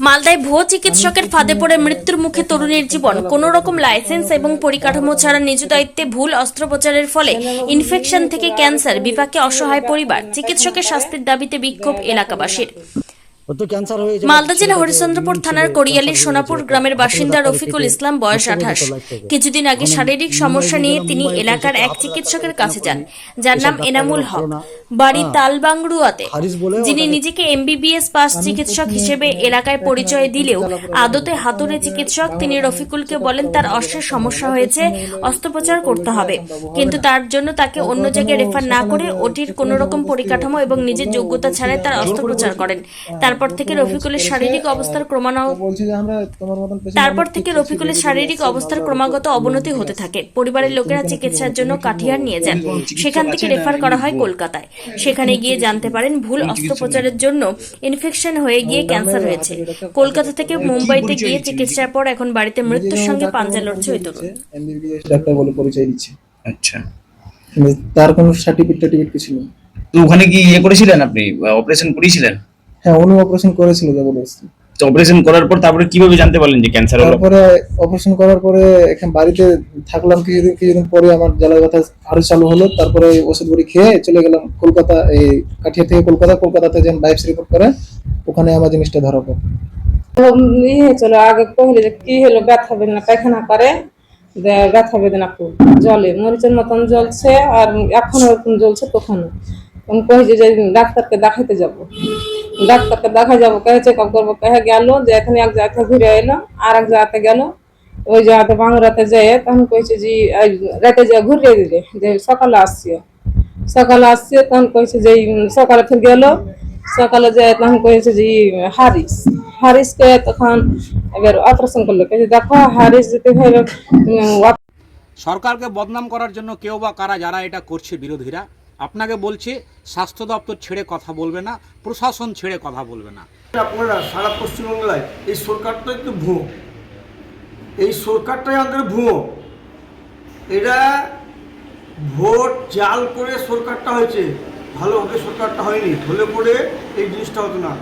মালদায় ভুয়ো চিকিৎসকের ফাঁদে পড়ে মৃত্যুর মুখে তরুণীর জীবন। কোনো রকম লাইসেন্স এবং পরিকাঠামো ছাড়া নিজ দায়িত্বে ভুল অস্ত্রোপচারের ফলে ইনফেকশন থেকে ক্যান্সার, বিপাকে অসহায় পরিবার, চিকিৎসকের শাস্তির দাবিতে বিক্ষোভ এলাকাবাসীর। মালদা জেলা হরিশ্চন্দ্রপুর থানার করিয়ালির সোনাপুর গ্রামের বাসিন্দা রফিকুল ইসলাম বয়স আঠাশ। কিছুদিন আগে শারীরিক সমস্যা নিয়ে তিনি এলাকার এক চিকিৎসকের কাছে যান। যার নাম এনামুল হক। বাড়ি তালবাংড়ুয়াতে যিনি নিজেকে এমবিবিএস পাস চিকিৎসক হিসেবে এলাকায় পরিচয় দিলেও আদতে হাতুড়ে চিকিৎসক তিনি রফিকুলকে বলেন তার অশ্বের সমস্যা হয়েছে অস্ত্রোপচার করতে হবে। কিন্তু তার জন্য তাকে অন্য জায়গায় রেফার না করে ওটির কোনো রকম পরিকাঠামো এবং নিজের যোগ্যতা ছাড়াই তার অস্ত্রোপচার করেন তারপর থেকে রফিকুলের শারীরিক অবস্থার ক্রমান্বয়ে বলছি যে আমরা তোমার মতন patient তারপর থেকে রফিকুলের শারীরিক অবস্থার ক্রমাগত অবনতি হতে থাকে। পরিবারের লোকেরা চিকিৎসার জন্য কাঠিয়ার নিয়ে যান। সেখান থেকে রেফার করা হয় কলকাতায়। সেখানে গিয়ে জানতে পারেন ভুল অস্ত্রোপচারের জন্য ইনফেকশন হয়ে গিয়ে ক্যান্সার হয়েছে। কলকাতা থেকে মুম্বাইতে গিয়ে চিকিৎসার পর এখন বাড়িতে মৃত্যুর সঙ্গে পাঞ্জা লড়ছে ওই তরুণ এমবিবিএস ডাক্তার বলে পরিচয় দিচ্ছে। আচ্ছা। তার কোনো সার্টিফিকেট টার্টিফিকেট কিছু নেই। তো ওখানে কি ইয়ে করেছিলেন আপনি? অপারেশন করিয়েছিলেন? হ্যাঁ উনি অপারেশন করেছিল জবরদস্তি তো অপারেশন করার পর তারপরে কীভাবে জানতে পারলেন যে ক্যান্সার হলো? তারপরে অপারেশন করার পরে এখানে বাড়িতে থাকলাম কিছুদিন কিছুদিন পরে আমার জ্বালা ব্যথা আরও চালু হলো। তারপরে ওষুধ বড়ি খেয়ে চলে গেলাম কলকাতা এই কাঠিয়া থেকে কলকাতা কলকাতাতে যেন বাইপস রিপোর্ট করে ওখানে আমার জিনিসটা ধরা পড়ে। ইয়ে হয়েছিল আগে কহিলে যে কি হলো ব্যথা বেদনা পায়খানা করে যে ব্যথা বেদনা খুব জলে মরিচের মতন জ্বলছে আর এখনও এরকম জ্বলছে তখনও। আমি কহি যে যে ডাক্তারকে দেখাইতে যাব। ডাক্তারকে দেখা যাব কে চেক আপ করব কে গেল, যে এখানে এক জায়গাতে ঘুরে এলো, আর এক জায়গাতে গেল। ওই জায়গাতে বাংলাতে যেয়ে তখন কইছে যে রাতে যা ঘুরিয়ে দিলে, যে সকালে আসছি। সকালে আসছে, তখন কইছে যে সকালে ফির গেল। সকালে যে তখন কইছে যে, হারিস। হারিসকে তখন এবার অপারেশন করল, কইছে, দেখো, হারিস যদি হইল সরকারকে বদনাম করার জন্য কেউ বা কারা, যারা এটা করছে বিরোধীরা আপনাকে বলছে, স্বাস্থ্য দপ্তর ছেড়ে কথা বলবে না, প্রশাসন ছেড়ে কথা বলবে না। আপনারা সারা পশ্চিমবাংলায়, এই সরকারটা একটু ভুয়ো। এই সরকারটাই আমাদের ভুয়ো। এটা ভোট জাল করে সরকারটা হয়েছে। ভালোভাবে সরকারটা হয়নি। হলে পড়ে এই জিনিসটা হতো না।